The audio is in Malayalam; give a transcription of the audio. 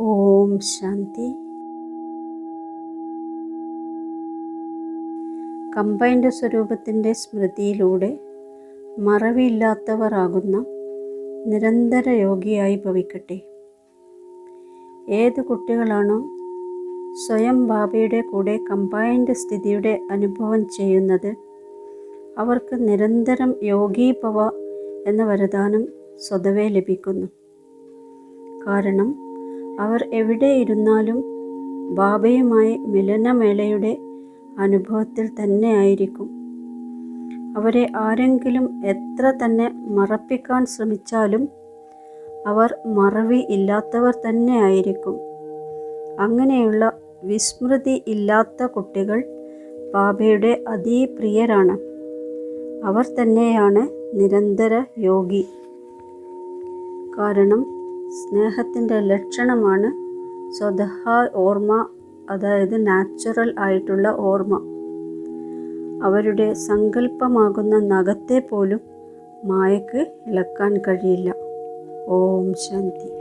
ഓം ശാന്തി. കമ്പൈൻഡ് സ്വരൂപത്തിന്റെ സ്മൃതിയിലൂടെ മറവിയില്ലാത്തവരാകുന്ന നിരന്തര യോഗിയായി ഭവിക്കട്ടെ. ഏത് കുട്ടികളാണോ സ്വയം ബാബയുടെ കൂടെ കമ്പൈൻഡ് സ്ഥിതിയുടെ അനുഭവം ചെയ്യുന്നത് അവർക്ക് നിരന്തരം യോഗീഭവ എന്ന വരദാനം സ്വതവേ ലഭിക്കുന്നു. കാരണം അവർ എവിടെ ഇരുന്നാലും ബാബയുമായി മിലനമേളയുടെ അനുഭവത്തിൽ തന്നെ ആയിരിക്കും. അവരെ ആരെങ്കിലും എത്ര തന്നെ മറപ്പിക്കാൻ ശ്രമിച്ചാലും അവർ മറവി ഇല്ലാത്തവർ തന്നെ ആയിരിക്കും. അങ്ങനെയുള്ള വിസ്മൃതി ഇല്ലാത്ത കുട്ടികൾ ബാബയുടെ അതിപ്രിയരാണ്. അവർ തന്നെയാണ് നിരന്തര യോഗി. കാരണം സ്നേഹത്തിന്റെ ലക്ഷണമാണ് സ്വതഹ ഓർമ്മ അതായത് നാച്ചുറൽ ആയിട്ടുള്ള ഓർമ്മ. അവരുടെ സങ്കല്പമാകുന്ന നഖത്തെ പോലും മായക്ക് ഇളക്കാൻ കഴിയില്ല. ഓം ശാന്തി.